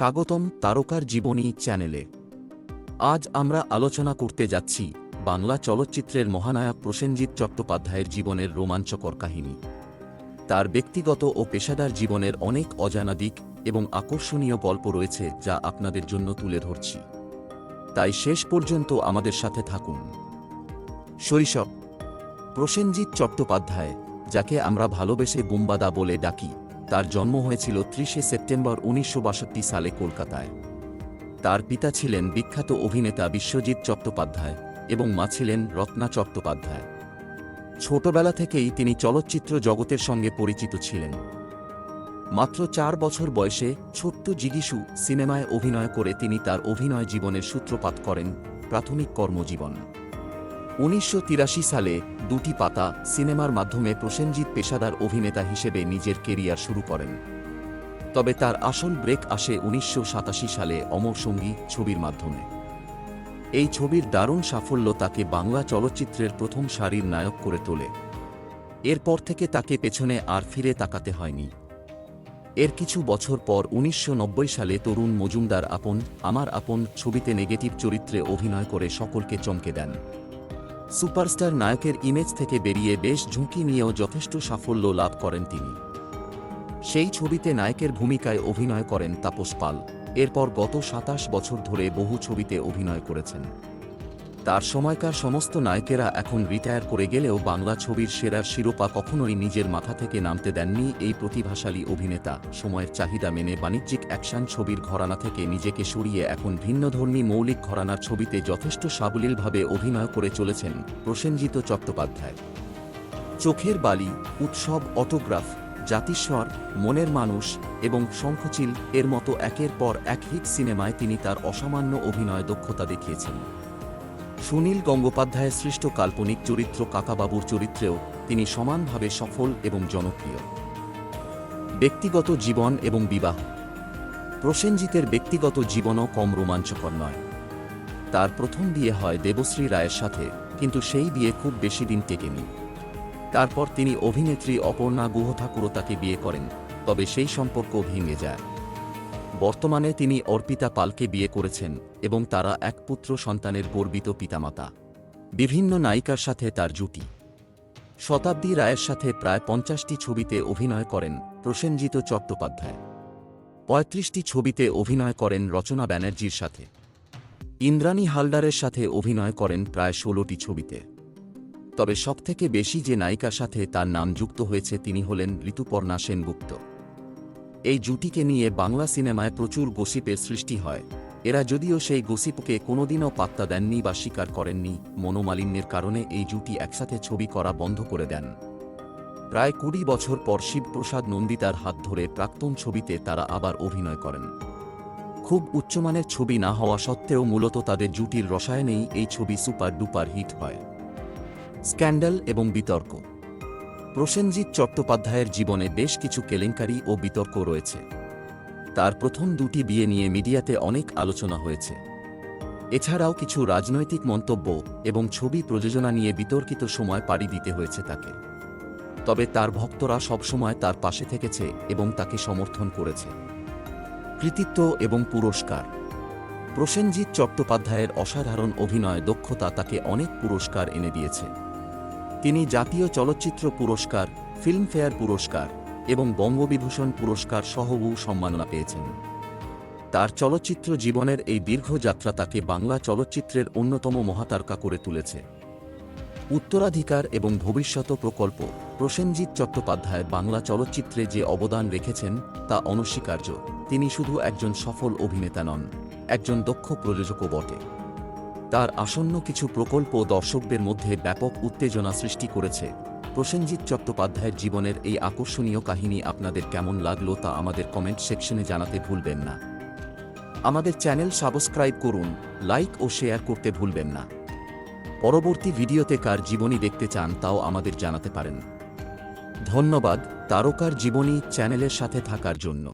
স্বাগতম তারকার জীবনী চ্যানেলে। আজ আমরা আলোচনা করতে যাচ্ছি বাংলা চলচ্চিত্রের মহানায়ক প্রসেনজিৎ চট্টোপাধ্যায়ের জীবনের রোমাঞ্চকর কাহিনী। তার ব্যক্তিগত ও পেশাদার জীবনের অনেক অজানা দিক এবং আকর্ষণীয় গল্প রয়েছে যা আপনাদের জন্য তুলে ধরছি। তাই শেষ পর্যন্ত আমাদের সাথে থাকুন। শৈশব। প্রসেনজিৎ চট্টোপাধ্যায়, যাকে আমরা ভালোবেসে বুম্বাদা বলে ডাকি তার জন্ম হয়েছিল ত্রিশে সেপ্টেম্বর উনিশশো বাষট্টি সালে কলকাতায়। তার পিতা ছিলেন বিখ্যাত অভিনেতা বিশ্বজিৎ চট্টোপাধ্যায় এবং মা ছিলেন রত্না চট্টোপাধ্যায়। ছোটবেলা থেকেই তিনি চলচ্চিত্র জগতের সঙ্গে পরিচিত ছিলেন। মাত্র চার বছর বয়সে ছোট্ট জিগিসু সিনেমায় অভিনয় করে তিনি তার অভিনয় জীবনের সূত্রপাত করেন প্রাথমিক কর্মজীবন। উনিশশো তিরাশি সালে দুটি পাতা সিনেমার মাধ্যমে প্রসেনজিৎ পেশাদার অভিনেতা হিসেবে নিজের কেরিয়ার শুরু করেন। তবে তার আসল ব্রেক আসে উনিশশো সাতাশি সালে অমর সঙ্গী ছবির মাধ্যমে। এই ছবির দারুণ সাফল্য তাকে বাংলা চলচ্চিত্রের প্রথম সারির নায়ক করে তোলে। এরপর থেকে তাকে পেছনে আর ফিরে তাকাতে হয়নি। এর কিছু বছর পর উনিশশো নব্বই সালে তরুণ মজুমদার আপন, আমার আপন ছবিতে নেগেটিভ চরিত্রে অভিনয় করে সকলকে চমকে দেন। সুপারস্টার নায়কের ইমেজ থেকে বেরিয়ে বেশ ঝুঁকি নিয়েও যথেষ্ট সাফল্য লাভ করেন তিনি। সেই ছবিতে নায়কের ভূমিকায় অভিনয় করেন তাপস পাল। এরপর গত সাতাশ বছর ধরে বহু ছবিতে অভিনয় করেছেন। তার সময়কার সমস্ত নায়কেরা এখন রিটায়ার করে গেলেও বাংলা ছবির সেরার শিরোপা কখনোই নিজের মাথা থেকে নামতে দেননি এই প্রতিভাশালী অভিনেতা। সময়ের চাহিদা মেনে বাণিজ্যিক অ্যাকশন ছবির ঘরানা থেকে নিজেকে সরিয়ে এখন ভিন্নধর্মী মৌলিক ঘরানার ছবিতে যথেষ্ট সাবলীলভাবে অভিনয় করে চলেছেন প্রসেনজিৎ চট্টোপাধ্যায়। চোখের বালি, উৎসব, অটোগ্রাফ, জাতিস্বর, মনের মানুষ এবং শঙ্খচিল এর মতো একের পর এক হিট সিনেমায় তিনি তার অসামান্য অভিনয় দক্ষতা দেখিয়েছেন। সুনীল গঙ্গোপাধ্যায়ের সৃষ্ট কাল্পনিক চরিত্র কাকাবাবুর চরিত্রেও তিনি সমানভাবে সফল এবং জনপ্রিয়। ব্যক্তিগত জীবন এবং বিবাহ। প্রসেনজিতের ব্যক্তিগত জীবনও কম রোমাঞ্চকর নয়। তার প্রথম বিয়ে হয় দেবশ্রী রায়ের সাথে, কিন্তু সেই বিয়ে খুব বেশি দিন টেকেনি। তারপর তিনি অভিনেত্রী অপর্ণা গুহঠাকুরও তাকে বিয়ে করেন, তবে সেই সম্পর্ক ভেঙে যায়। বর্তমানে তিনি অর্পিতা পালকে বিয়ে করেছেন এবং তারা এক পুত্র সন্তানের গর্বিত পিতামাতা। বিভিন্ন নায়িকার সাথে তার জুটি। শতাব্দী রায়ের সাথে প্রায় পঞ্চাশটি ছবিতে অভিনয় করেন প্রসেনজিৎ চট্টোপাধ্যায়। পঁয়ত্রিশটি ছবিতে অভিনয় করেন রচনা ব্যানার্জির সাথে। ইন্দ্রাণী হালদারের সাথে অভিনয় করেন প্রায় ষোলোটি ছবিতে। তবে সবথেকে বেশি যে নায়িকার সাথে তার নাম যুক্ত হয়েছে তিনি হলেন ঋতুপর্ণা সেনগুপ্ত। এই জুটিকে নিয়ে বাংলা সিনেমায় প্রচুর গসিপের সৃষ্টি হয়। এরা যদিও সেই গসিপকে কোনোদিনও পাত্তা দেননি বা স্বীকার করেননি, মনোমালিন্যের কারণে এই জুটি একসাথে ছবি করা বন্ধ করে দেন। প্রায় কুড়ি বছর পর শিবপ্রসাদ নন্দিতার হাত ধরে প্রাক্তন ছবিতে তারা আবার অভিনয় করেন। খুব উচ্চমানের ছবি না হওয়া সত্ত্বেও মূলত তাদের জুটির রসায়নেই এই ছবি সুপার ডুপার হিট হয়। স্ক্যান্ডাল এবং বিতর্ক প্রসেনজিৎ চট্টোপাধ্যায়ের জীবনে বেশ কিছু কেলেঙ্কারি ও বিতর্ক রয়েছে। তার প্রথম দুটি বিয়ে নিয়ে মিডিয়াতে অনেক আলোচনা হয়েছে। এছাড়াও কিছু রাজনৈতিক মন্তব্য এবং ছবি প্রযোজনা নিয়ে বিতর্কিত সময় পাড়ি দিতে হয়েছে তাকে। তবে তার ভক্তরা সবসময় তার পাশে থেকেছে এবং তাকে সমর্থন করেছে। কৃতিত্ব এবং পুরস্কার। প্রসেনজিৎ চট্টোপাধ্যায়ের অসাধারণ অভিনয় দক্ষতা তাকে অনেক পুরস্কার এনে দিয়েছে। তিনি জাতীয় চলচ্চিত্র পুরস্কার, ফিল্মফেয়ার পুরস্কার এবং বঙ্গবিভূষণ পুরস্কার সহ সম্মাননা পেয়েছেন। তার চলচ্চিত্র জীবনের এই দীর্ঘ যাত্রা তাকে বাংলা চলচ্চিত্রের অন্যতম মহাতারকা করে তুলেছে। উত্তরাধিকার এবং ভবিষ্যৎ প্রকল্প, প্রসেনজিৎ চট্টোপাধ্যায় বাংলা চলচ্চিত্রে যে অবদান রেখেছেন তা অনস্বীকার্য। তিনি শুধু একজন সফল অভিনেতা নন, একজন দক্ষ প্রযোজকও বটে। তার আসন্ন কিছু প্রকল্প দর্শকদের মধ্যে ব্যাপক উত্তেজনা সৃষ্টি করেছে। প্রসেনজিৎ চট্টোপাধ্যায়ের জীবনের এই আকর্ষণীয় কাহিনী আপনাদের কেমন লাগল তা আমাদের কমেন্ট সেকশনে জানাতে ভুলবেন না। আমাদের চ্যানেল সাবস্ক্রাইব করুন, লাইক ও শেয়ার করতে ভুলবেন না। পরবর্তী ভিডিওতে কার জীবনী দেখতে চান তাও আমাদের জানাতে পারেন। ধন্যবাদ, তারকার জীবনী চ্যানেলের সাথে থাকার জন্য।